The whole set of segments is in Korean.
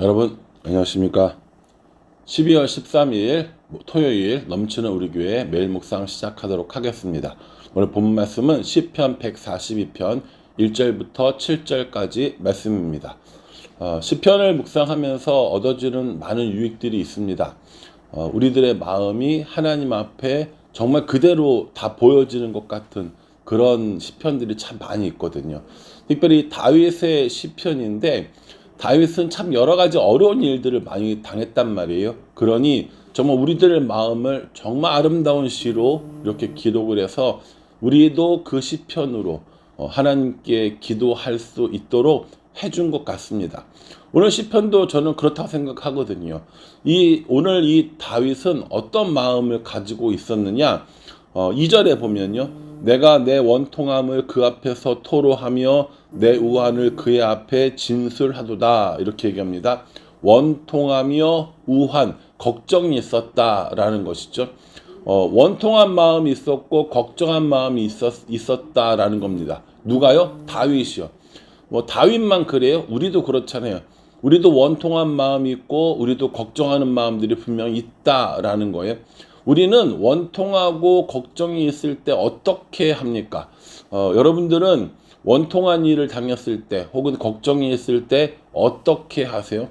여러분 안녕하십니까? 12월 13일 토요일 넘치는 우리 교회 매일 묵상 시작하도록 하겠습니다. 오늘 본 말씀은 시편 142편 1절부터 7절까지 말씀입니다. 어, 시편을 묵상하면서 얻어지는 많은 유익들이 있습니다. 어, 우리들의 마음이 하나님 앞에 정말 그대로 다 보여지는 것 같은 그런 시편들이 참 많이 있거든요. 특별히 다윗의 시편인데 다윗은 참 여러 가지 어려운 일들을 많이 당했단 말이에요. 그러니 정말 우리들의 마음을 정말 아름다운 시로 이렇게 기록을 해서 우리도 그 시편으로 어, 하나님께 기도할 수 있도록 해준 것 같습니다. 오늘 시편도 저는 그렇다고 생각하거든요. 이 오늘 이 다윗은 어떤 마음을 가지고 있었느냐? 어, 2절에 보면요. 내가 내 원통함을 그 앞에서 토로하며 내 우환을 그의 앞에 진술하도다 이렇게 얘기합니다. 원통하며 우환 걱정이 있었다라는 것이죠. 어, 원통한 마음이 있었고 걱정한 마음이 있었, 있었 다라는 겁니다. 누가요? 다윗이요. 뭐 다윗만 그래요? 우리도 그렇잖아요. 우리도 원통한 마음이 있고 우리도 걱정하는 마음들이 분명히 있다라는 거예요. 우리는 원통하고 걱정이 있을 때 어떻게 합니까? 어, 여러분들은 원통한 일을 당했을 때 혹은 걱정이 있을 때 어떻게 하세요?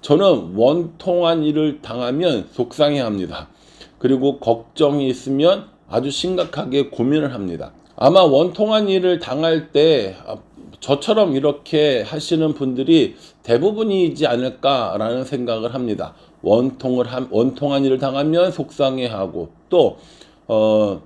저는 원통한 일을 당하면 속상해 합니다. 그리고 걱정이 있으면 아주 심각하게 고민을 합니다. 아마 원통한 일을 당할 때 저처럼 이렇게 하시는 분들이 대부분이지 않을까라는 생각을 합니다. 원통을 한, 원통한 일을 당하면 속상해하고 또 어,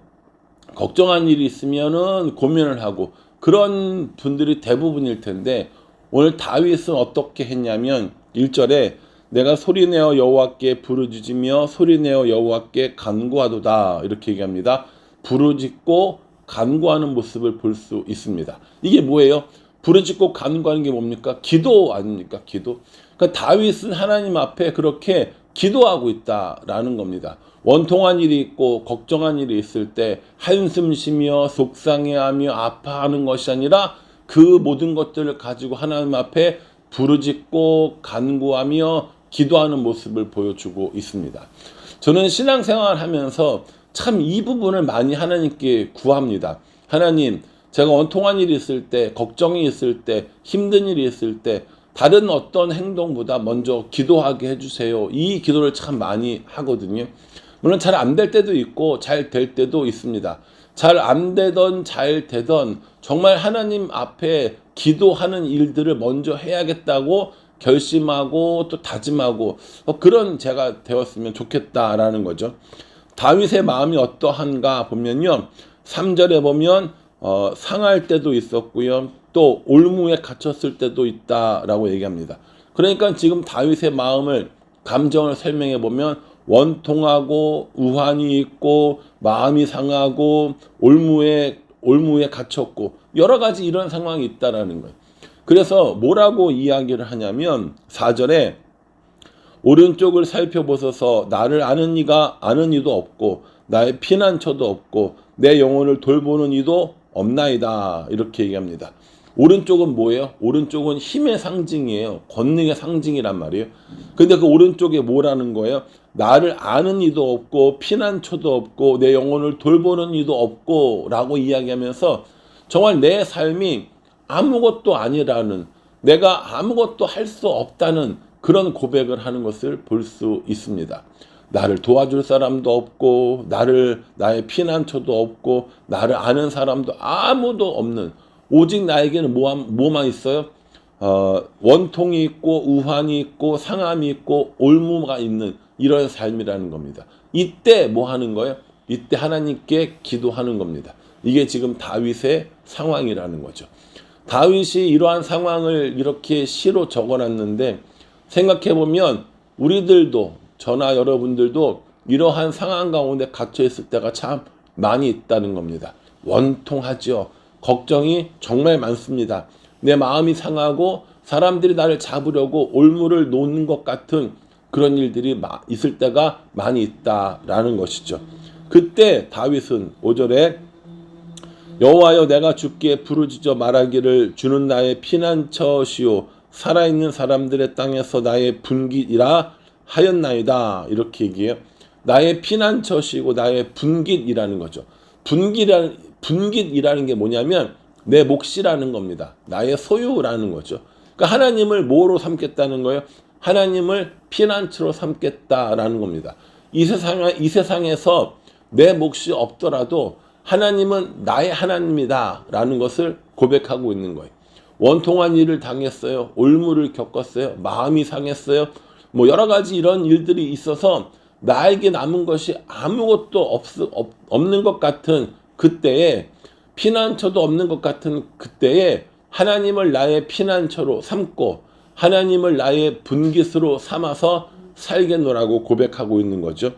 걱정한 일이 있으면은 고민을 하고 그런 분들이 대부분일 텐데 오늘 다윗은 어떻게 했냐면 1절에 내가 소리내어 여호와께 부르짖으며 소리내어 여호와께 간구하도다 이렇게 얘기합니다. 부르짖고 간구하는 모습을 볼 수 있습니다. 이게 뭐예요? 부르짖고 간구하는 게 뭡니까? 기도 아닙니까? 기도. 그러니까 다윗은 하나님 앞에 그렇게 기도하고 있다라는 겁니다. 원통한 일이 있고 걱정한 일이 있을 때 한숨 쉬며 속상해하며 아파하는 것이 아니라 그 모든 것들을 가지고 하나님 앞에 부르짖고 간구하며 기도하는 모습을 보여주고 있습니다. 저는 신앙생활 하면서 참 이 부분을 많이 하나님께 구합니다. 하나님, 제가 원통한 일이 있을 때, 걱정이 있을 때, 힘든 일이 있을 때, 다른 어떤 행동보다 먼저 기도하게 해주세요. 이 기도를 참 많이 하거든요. 물론 잘 안 될 때도 있고, 잘 될 때도 있습니다. 잘 안 되던, 잘 되던, 정말 하나님 앞에 기도하는 일들을 먼저 해야겠다고 결심하고 또 다짐하고 어, 그런 제가 되었으면 좋겠다라는 거죠. 다윗의 마음이 어떠한가 보면요. 3절에 보면 어, 상할 때도 있었고요. 또 올무에 갇혔을 때도 있다라고 얘기합니다. 그러니까 지금 다윗의 마음을 감정을 설명해 보면 원통하고 우환이 있고 마음이 상하고 올무에 올무에 갇혔고 여러 가지 이런 상황이 있다라는 거예요. 그래서 뭐라고 이야기를 하냐면 4절에 오른쪽을 살펴보소서 나를 아는 이가 아는 이도 없고 나의 피난처도 없고 내 영혼을 돌보는 이도 없나이다 이렇게 얘기합니다. 오른쪽은 뭐예요? 오른쪽은 힘의 상징이에요. 권능의 상징이란 말이에요. 근데 그 오른쪽에 뭐라는 거예요? 나를 아는 이도 없고 피난처도 없고 내 영혼을 돌보는 이도 없고 라고 이야기하면서 정말 내 삶이 아무것도 아니라는 내가 아무것도 할 수 없다는 그런 고백을 하는 것을 볼 수 있습니다. 나를 도와줄 사람도 없고 나를 나의 피난처도 없고 나를 아는 사람도 아무도 없는 오직 나에게는 뭐만, 뭐만 있어요? 어, 원통이 있고 우환이 있고 상함이 있고 올무가 있는 이런 삶이라는 겁니다. 이때 뭐 하는 거예요? 이때 하나님께 기도하는 겁니다. 이게 지금 다윗의 상황이라는 거죠. 다윗이 이러한 상황을 이렇게 시로 적어놨는데 생각해 보면 우리들도 저나 여러분들도 이러한 상황 가운데 갇혀 있을 때가 참 많이 있다는 겁니다. 원통하죠. 걱정이 정말 많습니다. 내 마음이 상하고 사람들이 나를 잡으려고 올무를 놓는 것 같은 그런 일들이 있을 때가 많이 있다라는 것이죠. 그때 다윗은 5절에 여호와여 내가 주께 부르짖어 말하기를 주는 나의 피난처시오 살아있는 사람들의 땅에서 나의 분깃이라 하였나이다. 이렇게 얘기해요. 나의 피난처시고 나의 분깃이라는 거죠. 분깃이라는, 분깃이라는 게 뭐냐면 내 몫이라는 겁니다. 나의 소유라는 거죠. 그러니까 하나님을 뭐로 삼겠다는 거예요? 하나님을 피난처로 삼겠다라는 겁니다. 이 세상에 이 세상에서 내 몫이 없더라도 하나님은 나의 하나님이다라는 것을 고백하고 있는 거예요. 원통한 일을 당했어요. 올무를 겪었어요. 마음이 상했어요. 뭐 여러 가지 이런 일들이 있어서 나에게 남은 것이 아무것도 없, 없, 없는 것 같은 그때에 피난처도 없는 것 같은 그때에 하나님을 나의 피난처로 삼고 하나님을 나의 분깃으로 삼아서 살겠노라고 고백하고 있는 거죠.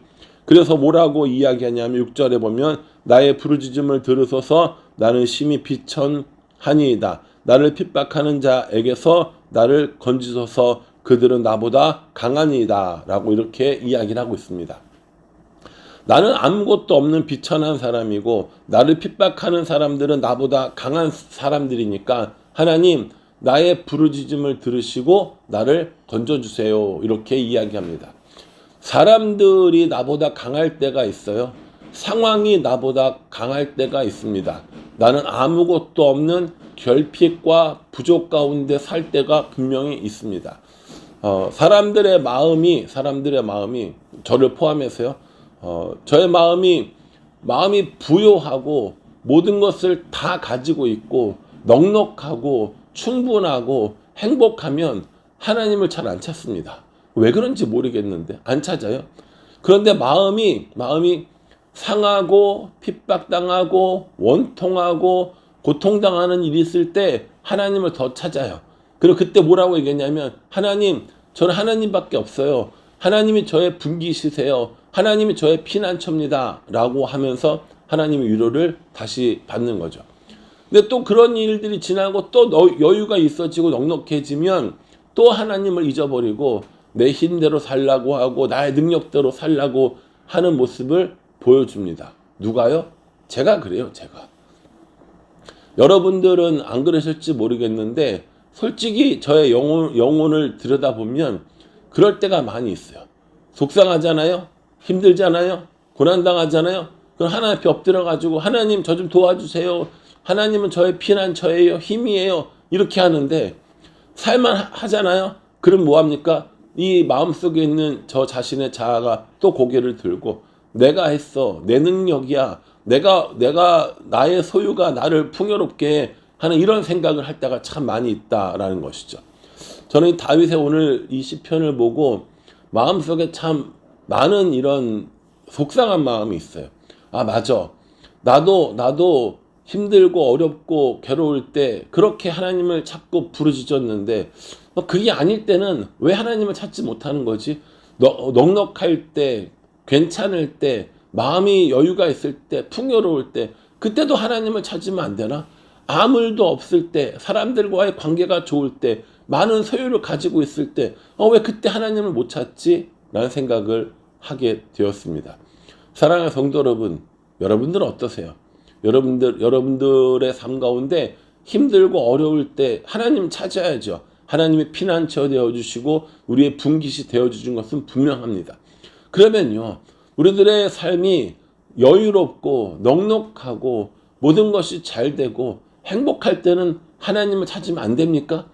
그래서 뭐라고 이야기하냐면 6절에 보면 나의 부르짖음을 들으소서 나는 심히 비천하니이다. 나를 핍박하는 자에게서 나를 건지소서 그들은 나보다 강하니이다. 라고 이렇게 이야기를 하고 있습니다. 나는 아무것도 없는 비천한 사람이고 나를 핍박하는 사람들은 나보다 강한 사람들이니까 하나님 나의 부르짖음을 들으시고 나를 건져주세요. 이렇게 이야기합니다. 사람들이 나보다 강할 때가 있어요. 상황이 나보다 강할 때가 있습니다. 나는 아무것도 없는 결핍과 부족 가운데 살 때가 분명히 있습니다. 어, 사람들의 마음이 사람들의 마음이 저를 포함해서요. 어, 저의 마음이 마음이 부요하고 모든 것을 다 가지고 있고 넉넉하고 충분하고 행복하면 하나님을 잘 안 찾습니다. 왜 그런지 모르겠는데 안 찾아요. 그런데 마음이 마음이 상하고 핍박당하고 원통하고 고통당하는 일이 있을 때 하나님을 더 찾아요. 그리고 그때 뭐라고 얘기했냐면 하나님 저는 하나님밖에 없어요. 하나님이 저의 분기시세요. 하나님이 저의 피난처입니다. 라고 하면서 하나님의 위로를 다시 받는 거죠. 근데 또 그런 일들이 지나고 또 여유가 있어지고 넉넉해지면 또 하나님을 잊어버리고 내 힘대로 살라고 하고 나의 능력대로 살라고 하는 모습을 보여줍니다. 누가요? 제가 그래요, 제가. 여러분들은 안 그러실지 모르겠는데 솔직히 저의 영혼, 영혼을 들여다보면 그럴 때가 많이 있어요. 속상하잖아요? 힘들잖아요? 고난당하잖아요? 그럼 하나님 앞에 엎드려가지고 하나님 저 좀 도와주세요. 하나님은 저의 피난처예요. 힘이에요. 이렇게 하는데 살만 하잖아요. 그럼 뭐합니까? 이 마음속에 있는 저 자신의 자아가 또 고개를 들고 내가 했어. 내 능력이야. 내가 내가 나의 소유가 나를 풍요롭게 하는 이런 생각을 할 때가 참 많이 있다라는 것이죠. 저는 다윗의 오늘 이 시편을 보고 마음속에 참 많은 이런 속상한 마음이 있어요. 아, 맞아. 나도 나도 힘들고 어렵고 괴로울 때 그렇게 하나님을 찾고 부르짖었는데 어, 그게 아닐 때는 왜 하나님을 찾지 못하는 거지? 넉넉할 때, 괜찮을 때, 마음이 여유가 있을 때, 풍요로울 때, 그때도 하나님을 찾으면 안 되나? 아무 일도 없을 때, 사람들과의 관계가 좋을 때, 많은 소유를 가지고 있을 때, 어, 왜 그때 하나님을 못 찾지? 라는 생각을 하게 되었습니다. 사랑하는 성도 여러분, 여러분들은 어떠세요? 여러분들, 여러분들의 삶 가운데 힘들고 어려울 때 하나님 찾아야죠. 하나님의 피난처 되어주시고 우리의 분깃이 되어주신 것은 분명합니다. 그러면요, 우리들의 삶이 여유롭고 넉넉하고 모든 것이 잘 되고 행복할 때는 하나님을 찾으면 안 됩니까?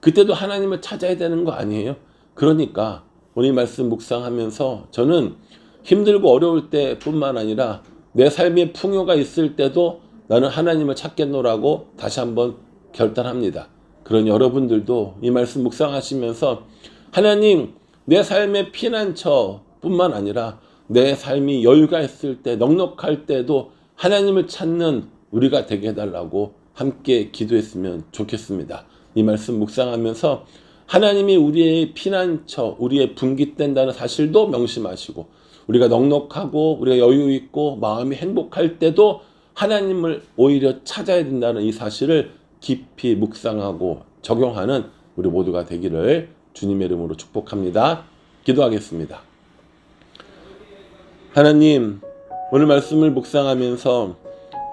그때도 하나님을 찾아야 되는 거 아니에요? 그러니까 오늘 말씀 묵상하면서 저는 힘들고 어려울 때뿐만 아니라 내 삶에 풍요가 있을 때도 나는 하나님을 찾겠노라고 다시 한번 결단합니다. 그런 여러분들도 이 말씀 묵상하시면서 하나님 내 삶의 피난처뿐만 아니라 내 삶이 여유가 있을 때 넉넉할 때도 하나님을 찾는 우리가 되게 해달라고 함께 기도했으면 좋겠습니다. 이 말씀 묵상하면서 하나님이 우리의 피난처, 우리의 분깃된다는 사실도 명심하시고 우리가 넉넉하고 우리가 여유 있고 마음이 행복할 때도 하나님을 오히려 찾아야 된다는 이 사실을 깊이 묵상하고 적용하는 우리 모두가 되기를 주님의 이름으로 축복합니다. 기도하겠습니다. 하나님, 오늘 말씀을 묵상하면서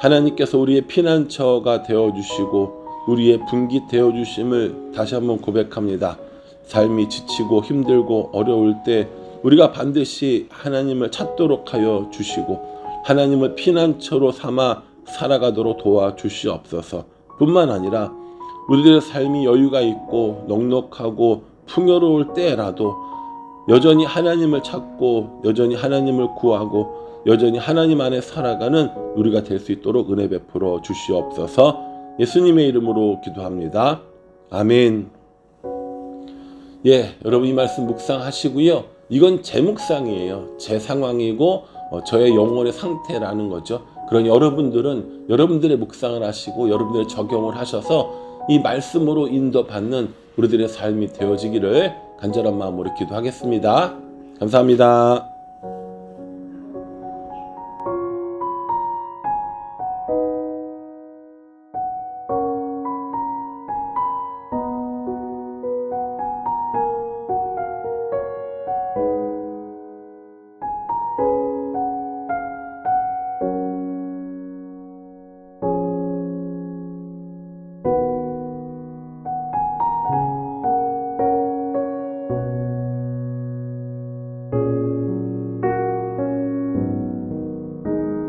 하나님께서 우리의 피난처가 되어 주시고 우리의 분기 되어 주심을 다시 한번 고백합니다. 삶이 지치고 힘들고 어려울 때 우리가 반드시 하나님을 찾도록 하여 주시고 하나님을 피난처로 삼아 살아가도록 도와 주시옵소서. 뿐만 아니라 우리들의 삶이 여유가 있고 넉넉하고 풍요로울 때라도 여전히 하나님을 찾고 여전히 하나님을 구하고 여전히 하나님 안에 살아가는 우리가 될 수 있도록 은혜 베풀어 주시옵소서. 예수님의 이름으로 기도합니다. 아멘. 예, 여러분 이 말씀 묵상하시고요. 이건 제 묵상이에요. 제 상황이고 어, 저의 영혼의 상태라는 거죠. 그러니 여러분들은 여러분들의 묵상을 하시고 여러분들의 적용을 하셔서 이 말씀으로 인도받는 우리들의 삶이 되어지기를 간절한 마음으로 기도하겠습니다. 감사합니다.